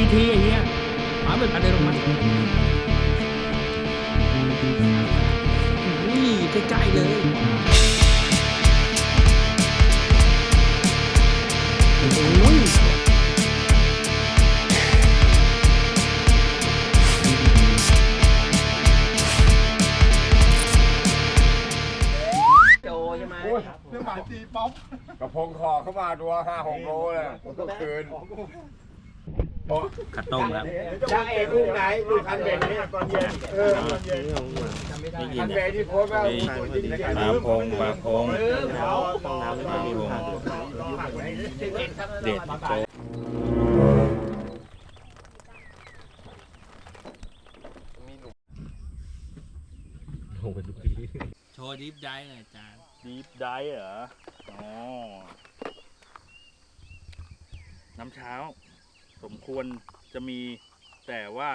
GT ไอ้เหี้ยมาเป็นมาเดินลงมาอุ้ยใกล้ๆเลยโอ้ยโจใช่ไหมเรื่องหมายตีป๊อปกระพงคอเข้ามาตัวห้าหกโลเลยก็คืน โอ้ขัดต้มแล้วจ้าเอกลูกไหนลูกคันเบนเนี่ยตอนเย็นเออตอนเย็นได้ยิคันนเบนที่โพสต์ว่าปลาพงปลาพงต้องน้ำไม่มีผ่านเด็ดโจโชว์ดิฟได้หน่อยอาจารย์ดีฟได้เหรออ๋อน้ำเช้า สมควรจะมีแต่ว่า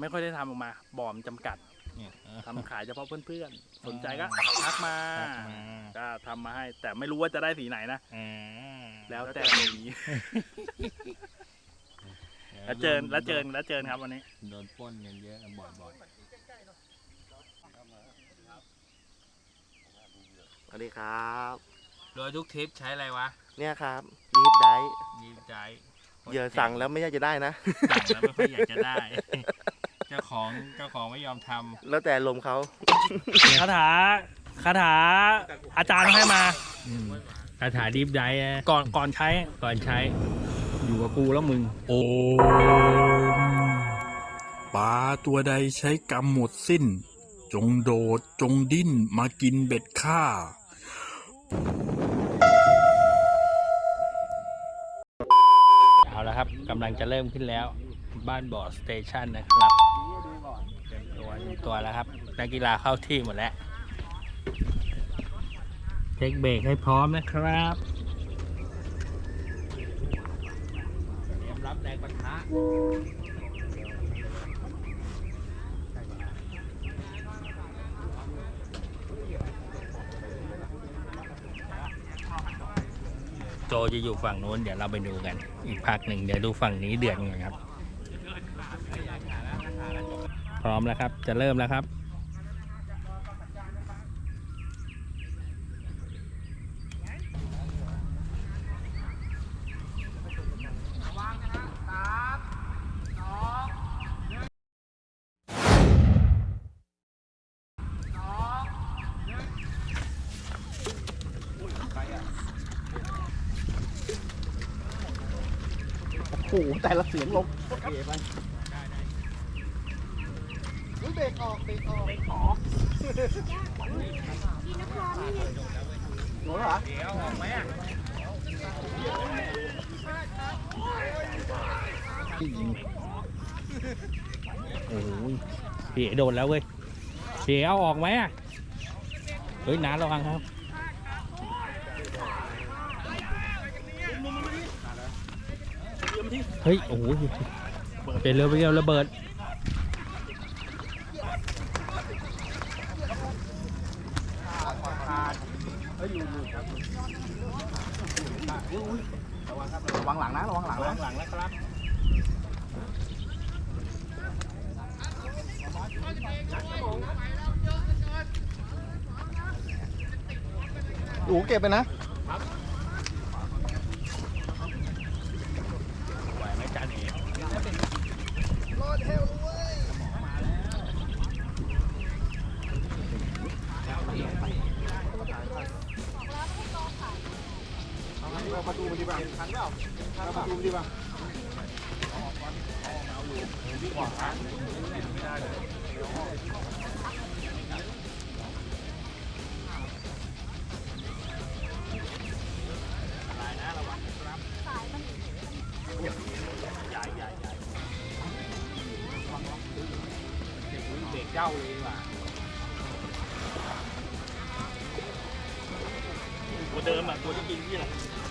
ไม่ค่อยได้ทำออกมาบ่อมนจำกัดเนี่ยเออ ทำขายเฉพาะเพื่อนๆ สนใจก็ทักมาทักมา ก็ทำมาให้ แต่ไม่รู้ว่าจะได้สีไหนนะ อ่าแล้วแต่มีแล้วเจอแล้วเจอแล้วเจอครับวันนี้ โดนปล้นกันเยอะบ่อยสวัสดีครับๆโดยทุกทริปใช้อะไรวะ เนี่ยครับดีฟไดดีฟได้เหยื่อสั่งแล้วไม่อยากจะได้นะ สั่งแล้วไม่ค่อยอยากจะได้ เจ้าของเจ้าของไม่ยอมทแล้วแต่ลมเขาคาถาคาถาอาจารย์ให้มาำคาถาดีฟได้อะก่อนก่อนใช้ก่อนใช้ อยู่กับกูแล้วมึง โอมปลาตัวใดใช้กรรมหมดสิ้น จงโดดจงดิ้นมากินเบ็ดข้า กำลังจะเริ่มขึ้นแล้ว บ้านบ่อสเตชันนะครับเตรียมตัวเตรียมตัวแล้วครับ นักกีฬาเข้าที่หมดแล้ว เทคเบรกให้พร้อมนะครับเตรียมรับแรงปะทะ จจะอยู่ฝั่งนู้นเดี๋ยวเราไปดูกัน อีกพักหนึ่งเดี๋ยวดูฝั่งนี้เดือดกันครับ พร้อมแล้วครับ จะเริ่มแล้วครับ แต่ละเสียงลงเบรกออกเบรกออกเบรกออกโดนเหรอโอ้ยพี่เอ๋โดนแล้วเว้ยพี่เอ๋เอาออกไหมอะเฮ้ยน้าระวังครับ เฮ้ย โอ้โหเป็นเรือไปเรือระเบิด ระวังหลังนะระวังหลังนะหลังนะครับโอ้โหเก็บไปนะ ไหวไหมจานเอ๋ เรา มาดูมันดีกว่าทันเปล่าเรามาดูมันดีกว่าเด็กเจ้าเลยว่ะกูเดิมอะกูจะกินที่ไหน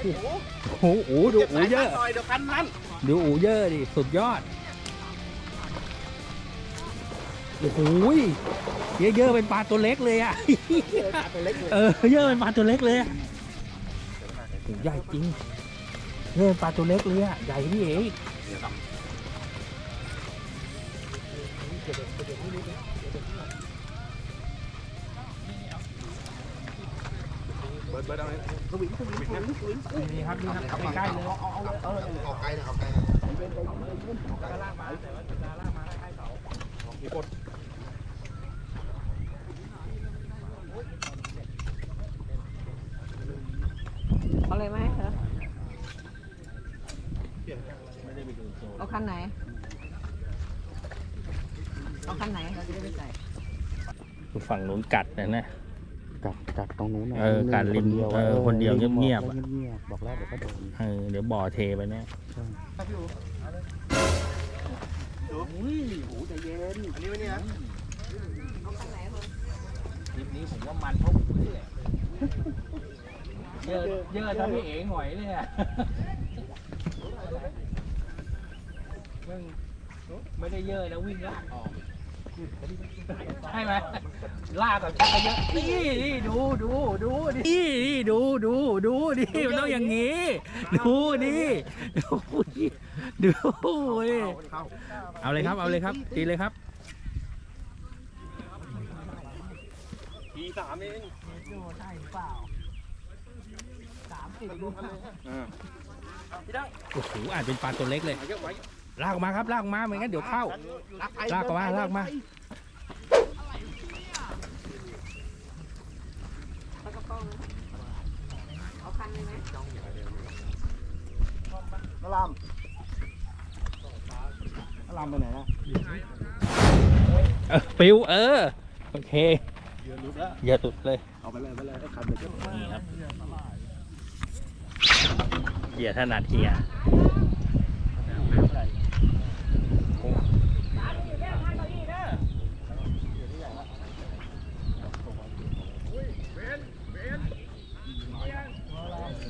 โอ้โหโอ้โหโอ้โหดูอูเยอะหน่อยเดี๋ยวคันนั้นดูอูเยอะดิสุดยอด โอ้โหเยอะเยอะๆเป็นปลาตัวเล็กเลยอะเออเยอะเป็นปลาตัวเล็กเลยอะโอ้โหใหญ่จริงเยอะเป็นปลาตัวเล็กเลยอะใหญ่พี่เอ๋ เบิร์ดเบิร์ดเอาเลยสวิ่งสวิงสวิงสวิ่งนี่ครับนี่ครับใกล้เลยเอาเอาเออออกไกลนะออกไกลนะกลากมาแต่ว่าลากมาใกล้เสามีกดเอาเลยไหมเหรอเอาคันไหน เอาคันไหนเราจะได้ไปใส่ฝั่งนู้นกัดนะนะ กัดกัดตรงนู้นน่ะเออกัดริมเออคนเดียวเงียบๆอะเงียบๆบอกแล้วเดี๋ยวก็โดนเออเดี๋ยวบ่อเทไปเนี่ยอันนี้ไว้เนี่ยคลิปนี้ผมว่ามันเพราะผมนี่แหละเยอะเยอะถ้าพี่เอ๋หงอยเลยอะมึงไม่ได้เยอะนะวิ่งลากออก ใช่ไหมลากแบบชักเยอะนี่นี่ดูดูดูดินี่นี่ดูดูดูดิมันต้องอย่างนี้ ดูดิดูดิดูเอาเลยครับเอาเลยครับ ตีเลยครับโอ้โหอาจเป็นปลาตัวเล็กเลย ลากออกมาครับลากออกมาไม่งั้นเดี๋ยวเข้า ลากออกมาลากออกมาแล้วก็ป้องเอาคันเลยไหมนลามนลามไปไหนนะเออปิวเออ โอเคอย่าตุดเลยเอาไปเลยไปเลยไอ้คันเดี๋ยวนี่ครับเหยียถนัดเฮียเ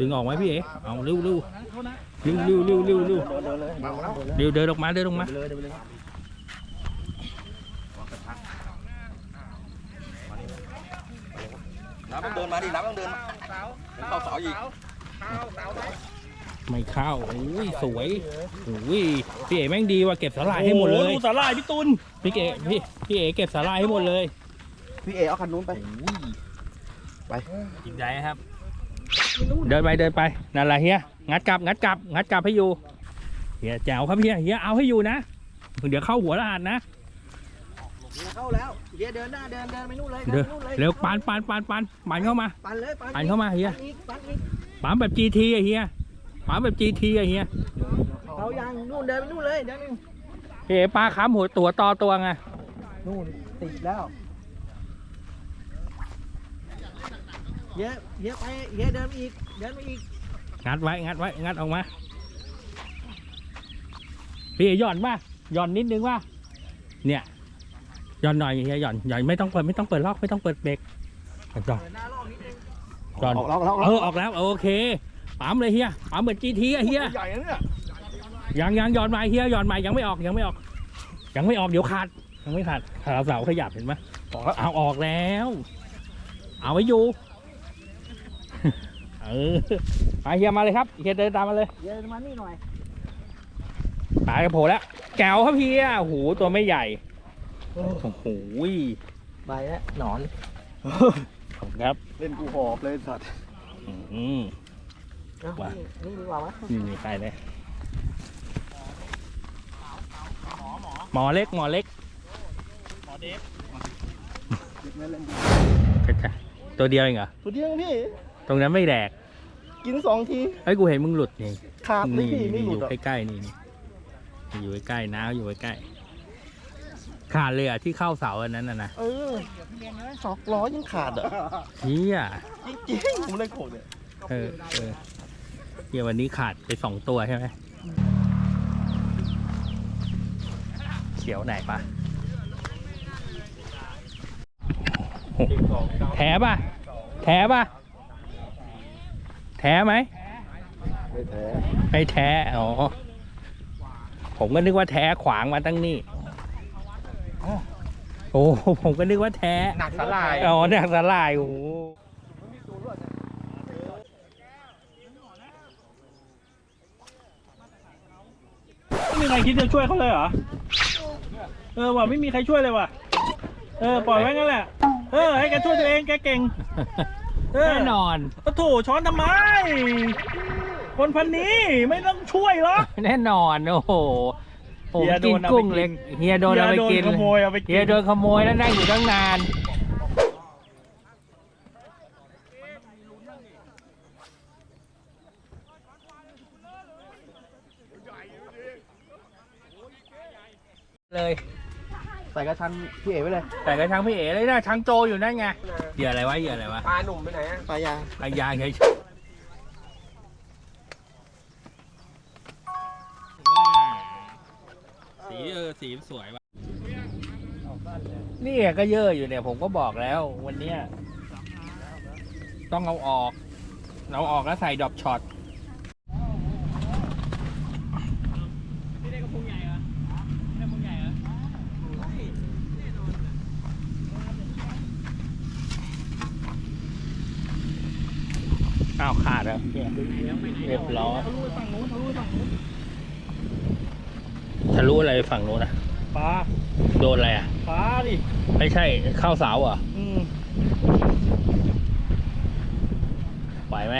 ดึงออกไหมพี่เอ๋เอาเร็วเร็วเร็วเร็วเร็วเร็วเร็วเร็วเดินออกมาเดินออกมาน้ำต้องเดินมาดิน้ำต้องเดินเข้าเสาอีกไม่เข้าโอ้ยสวยโอ้ยพี่เอ๋แม่งดีว่ะเก็บสาหร่ายให้หมดเลยสาลายพี่ตุนพี่เอ๋พี่พี่เอ๋เก็บสาหร่ายให้หมดเลยพี่เอเอาคันนู้นไป ไปจริงใจครับ เดินไปเดินไปนั่นแหละเฮียงัดกลับงัดกลับงัดกลับให้อยู่เฮียแจ๋วครับเฮียเฮียเอาให้อยู่นะเดี๋ยวเข้าหัวรหัสนะเข้าแล้วเดี๋ยวเดินหน้าเดินเดินไปนู่นเลยเดินไปนู่นเลยเร็วปานปานปานปานปานเข้ามาปั่นเลยปั่นปานเข้ามาเฮียอีกปั่นอีกปานแบบ GT อะเฮียปานแบบ GT อะเฮียเขายังนู่นเดินไปนู่นเลยเดินไปพี่เอ๋ปลาค้ำหัวตัวต่อตัวไงนู่นติดแล้วเยอะ เยอะไปเยอะเดินไปอีก เดินไปอีก งัดไว้งัดไว้งัดออกมา พี่เอ๋หย่อนป่ะหย่อนนิดนึงว่าเนี่ยหย่อนหน่อยเฮียหย่อนหย่อนไม่ต้องเปิดไม่ต้องเปิดล็อกไม่ต้องเปิดเบรกหย่อนเดินหน้ารอบนิดนึงหย่อนออกแล้วออกแล้วเออออกแล้วโอเคปั๊มเลยเฮียปั๊มเหมือน GT อะเฮียใหญ่นะเนี่ยยังยังหย่อนใหม่เฮียหย่อนใหม่ยังไม่ออกยังไม่ออก ยังไม่ออกเดี๋ยวขาดยังไม่ขาดขาเสาขยับเห็นไหมออกแล้วเอาออกแล้ว เอาไว้อยู่ เออไปเฮียมาเลยครับเฮียเดินตามมาเลยเดินมานี่หน่อยตายกระโผล่แล้วแก้วครับเฮียโอ้โหตัวไม่ใหญ่โอ้โหไปแล้วหนอนขอบคุณครับเล่นกูหอบเลยสัตว์อืมเอาว่ะนี่นี่ดีกว่าวะนี่นี่ใครเลยหมอเล็กหมอเล็กหมอเดฟจะจะตัวเดียวเองเหรอ ตัวเดียวพี่ตรงนั้นไม่แดก กินสองทีเอ้ยกูเห็นมึงหลุดนี่ขาดเลยนี่พี่ไม่นี่หลุอดยู่อะใกล้ๆนี่นี่อยู่ใกล้ๆน้าอยู่ใกล้ๆขาดเลยอะที่เข้าเสาอันนั้นน่ะนะเออสองล้อยังขาดอะเฮียจริงๆผมเลยโกรธเนี่ยเออเออเฮียวันนี้ขาดไปสองตัวใช่ไหมเขียวไหนปะโอ้โหแถป่ะแถป่ะ แถไหมไม่แท้ไม่แท้อ๋อผมก็นึกว่าแท้ขวางมาตั้งนี่โอ้โหผมก็นึกว่าแท้หนักสลายอ๋อหนักสลายโอ้โหไม่มีใครคิดจะช่วยเขาเลยเหรอ เออว่ะไม่มีใครช่วยเลยว่ะ เออปล่อยไว้งั้นแหละ เออให้แกช่วยตัวเองแกเก่งเออ แน่นอนโอ้โถช้อนทำไม คนพันนี้ไม่ต้องช่วยหรอก แน่นอนโอ้โหผมเฮียโดกินนเอาไปกุ้งกินเล็กเฮียโดนเอาไปกิน เฮียโดนขโมยเอาไปกิน เฮียโดนขโมยแล้วนั่งอยู่ตั้งนาน เลยใส่กระชังพี่เอ๋ไปเลยแต่กระชังพี่เอ๋เลยนะชังโจอยู่นั่นไงเหยื่ออะไรวะเหยื่ออะไรวะปลาหนุ่มไปไหนปลายางปลายางเฉยสีเออสีสวยว่ะนี่ก็เยอะอยู่เนี่ยผมก็บอกแล้ววันเนี้ยต้องเอาออก เราออกแล้วใส่ดรอปช็อตนี่ได้กระพุงใหญ่เหรอได้กระพุงใหญ่เหรอ อ้าวขาดแล้วเนี่ยเรียบร้อยทะลุอะไรฝั่งนู้นนะปลาโดนอะไรอะปลาดิไม่ใช่เข้าเสาเหรอะอืมไหวไหม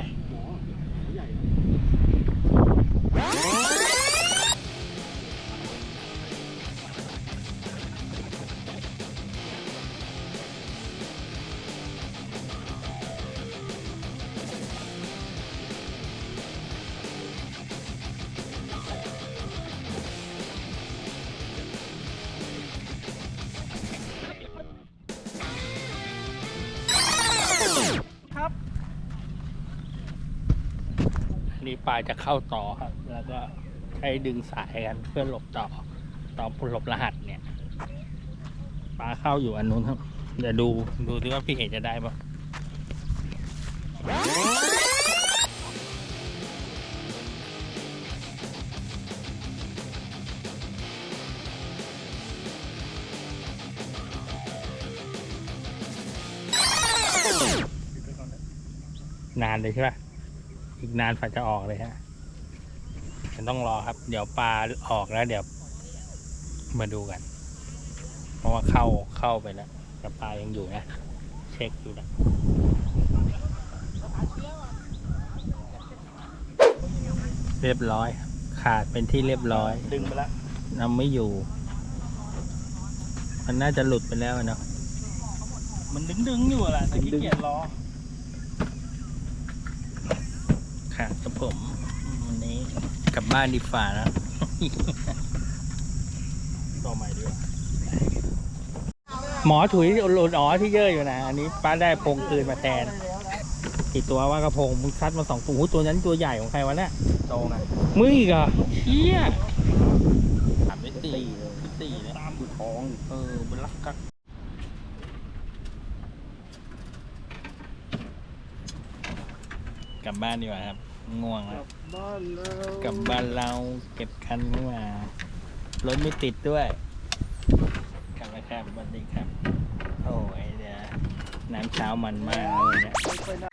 ลาจะเข้าต่อครับ แล้วก็ใช้ดึงสายกันเพื่อหลบต่อ ต่อหลบรหัสเนี่ย ปลาเข้าอยู่อันนู้นครับ เดี๋ยวดูดูดิว่าพี่เอกจะได้ปะนานเลยใช่ปะ อีกนานฝ่าจะออกเลยฮะฉันต้องรอครับ เดี๋ยวปลาออกแล้ว เดี๋ยว มาดูกัน เพราะว่าเข้าเข้าไปแล้วแต่ปลายังอยู่นะ เช็คดูนะเรียบร้อย ขาดเป็นที่เรียบร้อย ดึงไปแล้วนำไม่อยู่ มันน่าจะหลุดไปแล้วอะเนาะมันดึงดึงๆอยู่แหละแต่ขี้เกียจรอ ขาดกับ ผมวันนี้กลับบ้านดีฝ่านะต่อใหม่ดีกว่าหมอถุยหลุดอ๋อที่เยอะอยู่นะ อันนี้ป้าได้พงคืนมาแทนกี่ตัวว่ากระพงมึงซัดมาสองตัวโอ้โหตัวนั้นตัวใหญ่ของใครวะเนี่ยโตไงมึงอีกเหรอเชี่ยสามไม่สี่สี่เนี่ยตามท้องเออมันรักกักกลับบ้านดีกว่าครับ ง่วงแล้วบ้านเรากลับบ้านเราเก็บคันขึ้นมารถไม่ติดด้วยกลับมาครับสวัสดีครับ โอ้ยเดี๋ยวน้ำเช้ามันมากเลยเนี่ย